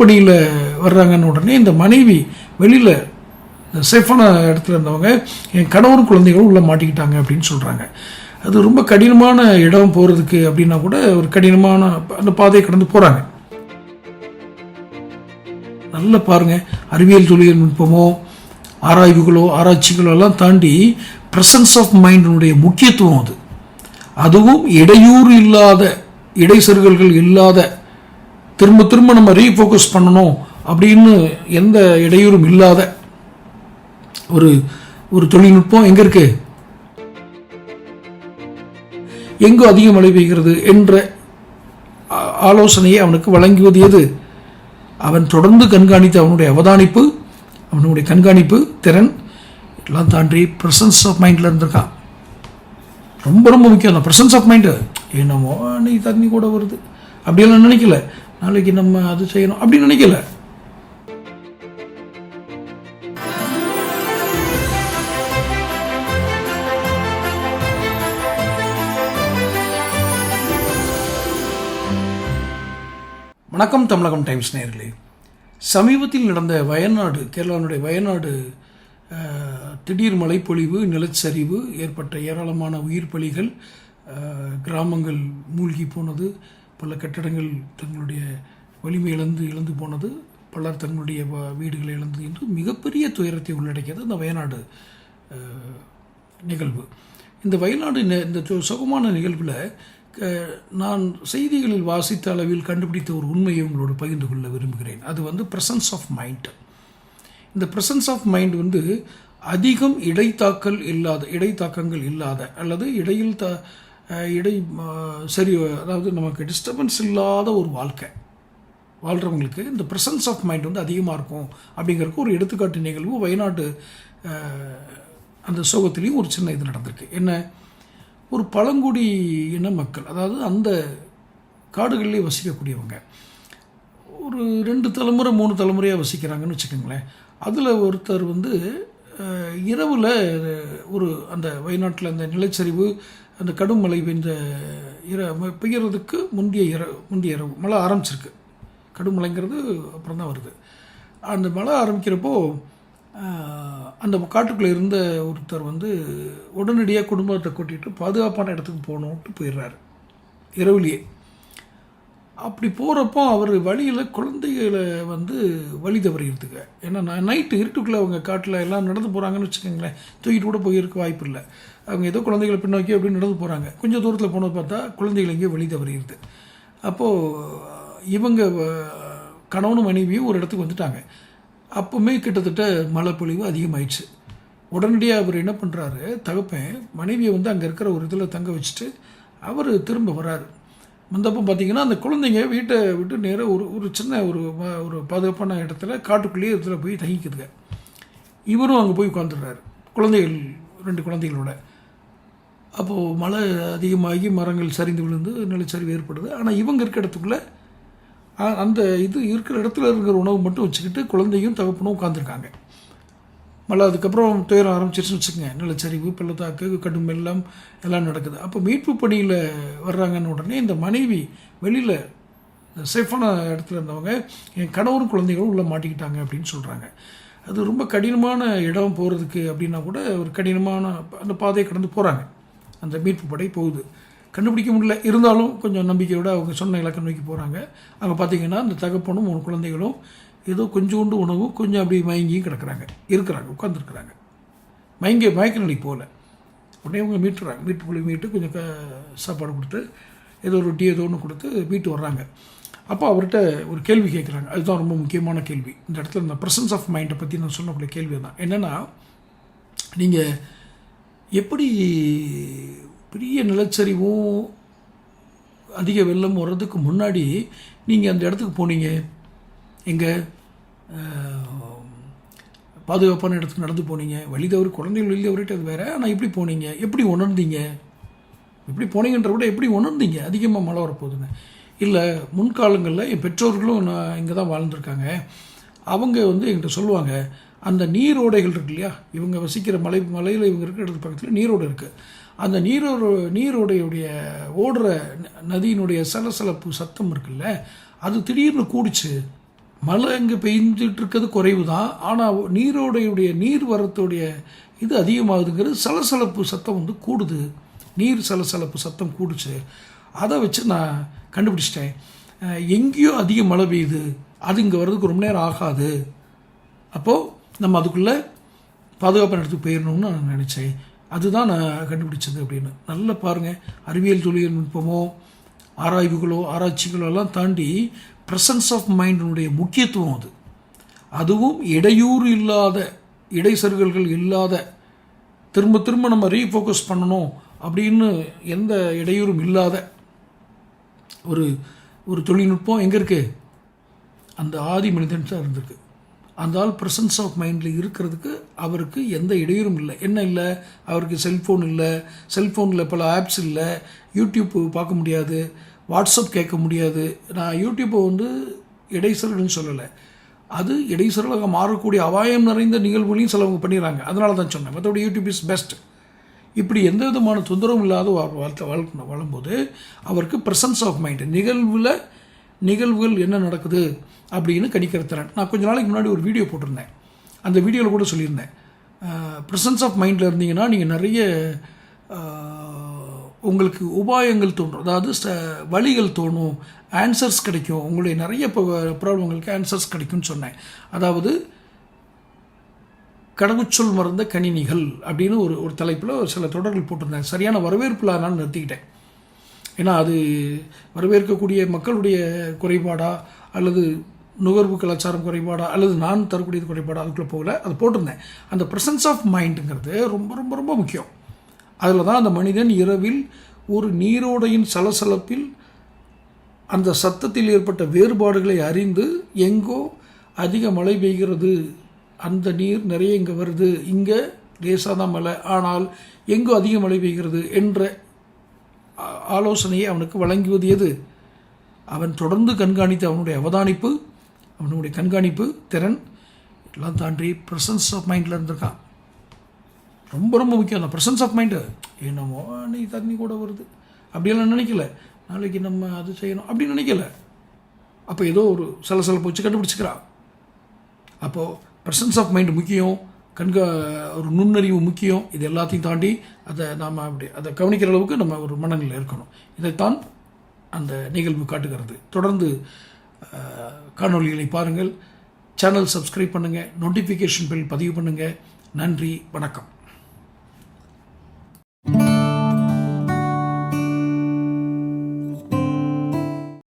பணியில் வர்றாங்கன்னு உடனே இந்த மனைவி வெளியில் சேஃபான இடத்துல இருந்தவங்க என் கணவரும் குழந்தைகளும் உள்ளே மாட்டிக்கிட்டாங்க அப்படின்னு சொல்கிறாங்க அது ரொம்ப கடினமான இடம் போகிறதுக்கு அப்படின்னா கூட ஒரு கடினமான அந்த பாதையை கடந்து போகிறாங்க நல்லா பாருங்க அறிவியல் தொழில்நுட்பமோ ஆராய்வுகளோ ஆராய்ச்சிகளோ எல்லாம் தாண்டி ப்ரெசன்ஸ் ஆஃப் மைண்டினுடைய முக்கியத்துவம் அது. அதுவும் இடையூறு இல்லாத இடைசெருகல்கள் இல்லாத திரும்ப திரும்ப நம்ம ரீஃபோக்கஸ் பண்ணணும் அப்படின்னு எந்த இடையூறும் இல்லாத ஒரு ஒரு தொழில்நுட்பம் எங்கே இருக்கு? எங்கு அதிக மழை பெய்கிறது என்ற ஆலோசனையை அவனுக்கு வழங்குவது எது? அவன் தொடர்ந்து கண்காணித்த அவனுடைய அவதானிப்பு அவனுடைய கண்காணிப்பு திறன் எல்லாம் தாண்டி ப்ரெசன்ஸ் ஆஃப் மைண்டில் இருந்திருக்கான். ரொம்ப ரொம்ப முக்கியம். தான் ப்ரெசன்ஸ் ஆஃப் மைண்டு என்னமோ நீ தண்ணி கூட வருது. அப்படியெல்லாம் நினைக்கல. நாளைக்கு நம்ம அது செய்யணும் அப்படி நினைக்கல. வணக்கம் தமிழகம் டைம்ஸ் நேர்களே. சமீபத்தில் நடந்த வயநாடு கேரளாவினுடைய வயநாடு திடீர் மழைப்பொழிவு நிலச்சரிவு ஏற்பட்ட ஏராளமான உயிர் பலிகள் கிராமங்கள் மூழ்கி போனது. பல கட்டடங்கள் தங்களுடைய வலிமை இழந்து இழந்து போனது. பலர் தங்களுடைய வீடுகளை இழந்து என்று மிகப்பெரிய துயரத்தை உள்ளடக்கியது இந்த வயநாடு நிகழ்வு. இந்த வயநாடு இந்த சுகமான நிகழ்வில் நான் செய்திகளில் வாசித்த அளவில் கண்டுபிடித்த ஒரு உண்மையை உங்களோடு பகிர்ந்து கொள்ள விரும்புகிறேன். அது வந்து ப்ரெசன்ஸ் ஆஃப் மைண்ட் இந்த ப்ரெசன்ஸ் ஆஃப் மைண்ட் வந்து அதிகம் இடைத்தாக்கல் இல்லாத இடைத்தாக்கங்கள் இல்லாத அல்லது இடையில் த இடை சரி அதாவது நமக்கு டிஸ்டர்பன்ஸ் இல்லாத ஒரு வாழ்க்கை. வாழ்கிறவங்களுக்கு இந்த ப்ரெசன்ஸ் ஆஃப் மைண்ட் வந்து அதிகமாக இருக்கும். அப்படிங்கிறக்கு ஒரு எடுத்துக்காட்டு நிகழ்வு வயநாடு அந்த சோகத்துலேயும் ஒரு சின்ன இது நடந்திருக்கு. என்ன? ஒரு பழங்குடி இன மக்கள் அதாவது அந்த காடுகளிலே வசிக்கக்கூடியவங்க. ஒரு ரெண்டு தலைமுறை மூணு தலைமுறையாக வசிக்கிறாங்கன்னு வச்சுக்கோங்களேன். அதில் ஒருத்தர் வந்து இரவில் ஒரு அந்த வயநாட்டில் அந்த நிலச்சரிவு அந்த கடும் மழை பெய்த இர ம- பெய்யறதுக்கு முந்தைய இர முந்தைய இரவு மழை ஆரம்பிச்சிருக்கு. கடும் மழைங்கிறது அப்புறம் தான் வருது. அந்த மழை ஆரம்பிக்கிறப்போ அந்த காட்டுக்குள்ளே இருந்த ஒருத்தர் வந்து உடனடியாக குடும்பத்தை கூட்டிகிட்டு பாதுகாப்பான இடத்துக்கு போகணுன்ட்டு போயிடுறாரு. இரவுலேயே. அப்படி போகிறப்போ அவர் வழியில் குழந்தைகளை வந்து வழி தவறிடுதுங்க. ஏன்னா நான் நைட்டு இருட்டுக்குள்ளே அவங்க காட்டில் எல்லாம் நடந்து போகிறாங்கன்னு வச்சுக்கோங்களேன். தூக்கிட்டு கூட போயிருக்க வாய்ப்பு இல்லை. அவங்க ஏதோ குழந்தைகளை பின்னோக்கி அப்படின்னு நடந்து போகிறாங்க கொஞ்சம் தூரத்தில் போனது பார்த்தா குழந்தைகள் எங்கேயோ வெளியே வருகிறது. அப்போது இவங்க கணவனும் மனைவியும் ஒரு இடத்துக்கு வந்துட்டாங்க. அப்போவுமே கிட்டத்தட்ட மழை பொழிவு அதிகமாயிடுச்சு. உடனடியாக அவர் என்ன பண்ணுறாரு தகப்பேன் மனைவியை வந்து அங்கே இருக்கிற ஒரு இதில் தங்க வச்சுட்டு அவர் திரும்ப வராரு. வந்தப்போ பார்த்தீங்கன்னா அந்த குழந்தைங்க வீட்டை விட்டு நேராக ஒரு ஒரு சின்ன ஒரு ஒரு பாதுகாப்பான இடத்துல காட்டுக்குள்ளேயே இடத்துல போய் தங்கிக்குதுங்க. இவரும் அங்கே போய் உட்காந்துடுறாரு குழந்தைகள் ரெண்டு குழந்தைகளோட. அப்போது மழை அதிகமாகி மரங்கள் சரிந்து விழுந்து நிலச்சரிவு ஏற்படுது. ஆனால் இவங்க இருக்க இடத்துக்குள்ளே அந்த இது இருக்கிற இடத்துல இருக்கிற உணவு மட்டும் வச்சுக்கிட்டு குழந்தையும் தகப்பனும் உட்காந்துருக்காங்க மழை அதுக்கப்புறம் துயரம் ஆரம்பிச்சிருச்சுன்னு வச்சுக்கோங்க. நிலச்சரிவு பள்ளத்தாக்கு கடும் வெள்ளம் எல்லாம் நடக்குது. அப்போ மீட்பு பணியில் வர்றாங்கன்னு உடனே இந்த மனைவி வெளியில் சேஃபான இடத்துல இருந்தவங்க என் கணவரும் குழந்தைகளும் உள்ளே மாட்டிக்கிட்டாங்க அப்படின்னு சொல்கிறாங்க அது ரொம்ப கடினமான இடம் போகிறதுக்கு அப்படின்னா கூட ஒரு கடினமான அந்த பாதையை கடந்து போகிறாங்க அந்த மீட்பு படை போகுது. கண்டுபிடிக்க முடியல. இருந்தாலும் கொஞ்சம் நம்பிக்கையோடு அவங்க சொன்ன இலக்கை நோக்கி போகிறாங்க அங்கே பார்த்தீங்கன்னா அந்த தகப்பனும் உன் குழந்தைகளும் ஏதோ கொஞ்சோண்டு உணவும் கொஞ்சம் அப்படி மயங்கியும் கிடக்குறாங்க. இருக்கிறாங்க உட்காந்துருக்குறாங்க மயங்கி மயக்க நிலை போகல உடனே அவங்க மீட்டுறாங்க. மீட்டு புள்ளி மீட்டு கொஞ்சம் க சாப்பாடு கொடுத்து ஏதோ ரொட்டி ஏதோ ஒன்று கொடுத்து மீட்டு வர்றாங்க. அப்போ அவர்கிட்ட ஒரு கேள்வி கேட்குறாங்க அதுதான் ரொம்ப முக்கியமான கேள்வி. இந்த இடத்துல இந்த ப்ரெசன்ஸ் ஆஃப் மைண்டை பற்றி நான் சொல்லக்கூடிய கேள்வி தான் என்னென்னா நீங்கள் எப்படி பெரிய நிலச்சரிவும் அதிக வெள்ளம் வர்றதுக்கு முன்னாடி நீங்கள் அந்த இடத்துக்கு போனீங்க? எங்கே பாதுகாப்பான இடத்துக்கு நடந்து போனீங்க? வழி தவறி குழந்தைகள் வெளியே தவறிட்டு அது வேறு. ஆனால் எப்படி போனீங்க. எப்படி உணர்ந்தீங்க? எப்படி போனீங்கன்ற விட எப்படி உணர்ந்தீங்க? அதிகமாக மழை வரப்போகுதுன்னு. இல்லை முன்காலங்களில் என் பெற்றோர்களும் நான் இங்கே தான் வாழ்ந்துருக்காங்க. அவங்க வந்து என்கிட்ட சொல்லுவாங்க அந்த நீரோடைகள் இருக்கு இல்லையா? இவங்க வசிக்கிற மலை மலையில் இவங்க இருக்கிற இடத்து பக்கத்தில் நீரோடை இருக்குது அந்த நீரோட நீரோடையுடைய ஓடுற ந- நதியினுடைய சலசலப்பு சத்தம் இருக்குல்ல அது திடீர்னு கூடிச்சு. மழை இங்கே பெய்ஞ்சிட்டு இருக்கிறது குறைவு தான் ஆனால் நீரோடையுடைய நீர் வரத்துடைய இது அதிகமாகுதுங்கிறது சலசலப்பு சத்தம் வந்து கூடுது. நீர் சலசலப்பு சத்தம் கூடுச்சு. அதை வச்சு நான் கண்டுபிடிச்சிட்டேன். எங்கேயோ அதிக மழை பெய்யுது. அது இங்கே வர்றதுக்கு ரொம்ப நேரம் ஆகாது. அப்போது நம்ம அதுக்குள்ளே பாதுகாப்பான இடத்துக்கு போயிடணும்னு நான் நினச்சேன். அதுதான் நான் கண்டுபிடிச்சது அப்படின்னு. நல்லா பாருங்கள் அறிவியல் தொழில்நுட்பமோ ஆராய்வுகளோ ஆராய்ச்சிகளோ எல்லாம் தாண்டி ப்ரெசன்ஸ் ஆஃப் மைண்டினுடைய முக்கியத்துவம் அது. அதுவும் இடையூறு இல்லாத இடைசறுகல்கள் இல்லாத திரும்ப திரும்ப நம்ம ரீஃபோக்கஸ் பண்ணணும் அப்படின்னு எந்த இடையூறும் இல்லாத ஒரு ஒரு தொழில்நுட்பம் எங்கே இருக்குது அந்த ஆதி மனிதன் தான் இருந்திருக்கு. அந்த ஆள் ப்ரெசன்ஸ் ஆஃப் மைண்டில் இருக்கிறதுக்கு அவருக்கு எந்த இடையூறும் இல்லை. என்ன இல்லை? அவருக்கு செல்ஃபோன் இல்லை. செல்ஃபோனில் பல ஆப்ஸ் இல்லை. யூடியூப் பார்க்க முடியாது. வாட்ஸ்அப் கேட்க முடியாது. நான் யூடியூப்பை வந்து இடைசல்கள்னு சொல்லலை. அது இடைசரலாக மாறக்கூடிய அபாயம் நிறைந்த நிகழ்வுகளையும் சிலவங்க பண்ணிடுறாங்க. அதனால தான் சொன்னேன். மற்றபடி யூடியூப் இஸ் பெஸ்ட் இப்படி எந்த விதமான தொந்தரவும் இல்லாத வா- வாழ்க்கை வாழ்க்கை வாழும்போது அவருக்கு ப்ரெசன்ஸ் ஆஃப் மைண்ட் நிகழ்வில் நிகழ்வுகள் என்ன நடக்குது அப்படின்னு கணிக்கிற திறன் நான் கொஞ்ச நாளைக்கு முன்னாடி ஒரு வீடியோ போட்டிருந்தேன். அந்த வீடியோவில் கூட சொல்லியிருந்தேன். ப்ரெசன்ஸ் ஆஃப் மைண்டில் இருந்தீங்கன்னா நீங்கள் நிறைய உங்களுக்கு உபாயங்கள் தோன்றும். அதாவது ச வழிகள் தோணும். ஆன்சர்ஸ் கிடைக்கும். உங்களுடைய நிறைய ப்ராப்ளங்களுக்கு ஆன்சர்ஸ் கிடைக்கும்னு சொன்னேன். அதாவது கடவுச்சொல் மறந்த கணினிகள் அப்படின்னு ஒரு ஒரு தலைப்பில் ஒரு சில தொடர்கள் போட்டிருந்தேன். சரியான வரவேற்பு நான் நிறுத்திக்கிட்டேன். ஏன்னா அது வரவேற்கக்கூடிய மக்களுடைய குறைபாடா அல்லது நுகர்வு கலாச்சாரம் குறைபாடா அல்லது நான் தரக்கூடியது குறைபாடா அதுக்குள்ளே போகல. அது போட்டிருந்தேன். அந்த ப்ரெசன்ஸ் ஆஃப் மைண்டுங்கிறது ரொம்ப ரொம்ப ரொம்ப முக்கியம். அதில் தான் அந்த மனிதன் இரவில் ஒரு நீரோடையின் சலசலப்பில் அந்த சத்தத்தில் ஏற்பட்ட வேறுபாடுகளை அறிந்து எங்கோ அதிக மழை பெய்கிறது அந்த நீர் நிறைய இங்கே வருது இங்கே லேசாக தான் மழை ஆனால் எங்கோ அதிக மழை பெய்கிறது என்ற ஆலோசனையை அவனுக்கு வழங்குவது எது? அவன் தொடர்ந்து கண்காணித்த அவனுடைய அவதானிப்பு அவனுடைய கண்காணிப்பு திறன் எல்லாம் தாண்டி ப்ரெசன்ஸ் ஆஃப் மைண்டில் இருந்திருக்கான். ரொம்ப ரொம்ப முக்கியம். தான் ப்ரெசன்ஸ் ஆஃப் மைண்டு என்னமோ நீ தண்ணி கூட வருது. அப்படியெல்லாம் நினைக்கல. நாளைக்கு நம்ம அது செய்யணும். அப்படின்னு நினைக்கல. அப்போ ஏதோ ஒரு சில சில போச்சு கண்டுபிடிச்சிக்கிறான். அப்போது ப்ரெசன்ஸ் ஆஃப் மைண்டு முக்கியம். கண்கா ஒரு நுண்ணறிவு முக்கியம். இது எல்லாத்தையும் தாண்டி அதை நாம் அப்படி அதை கவனிக்கிற அளவுக்கு நம்ம ஒரு மனநிலை இருக்கணும். இதைத்தான் அந்த நிகழ்வு காட்டுகிறது. தொடர்ந்து காணொலிகளை காணொளிகளை பாருங்கள். சேனல் சப்ஸ்கிரைப் பண்ணுங்கள் நோட்டிஃபிகேஷன் பில் பதிவு பண்ணுங்கள் நன்றி. வணக்கம்.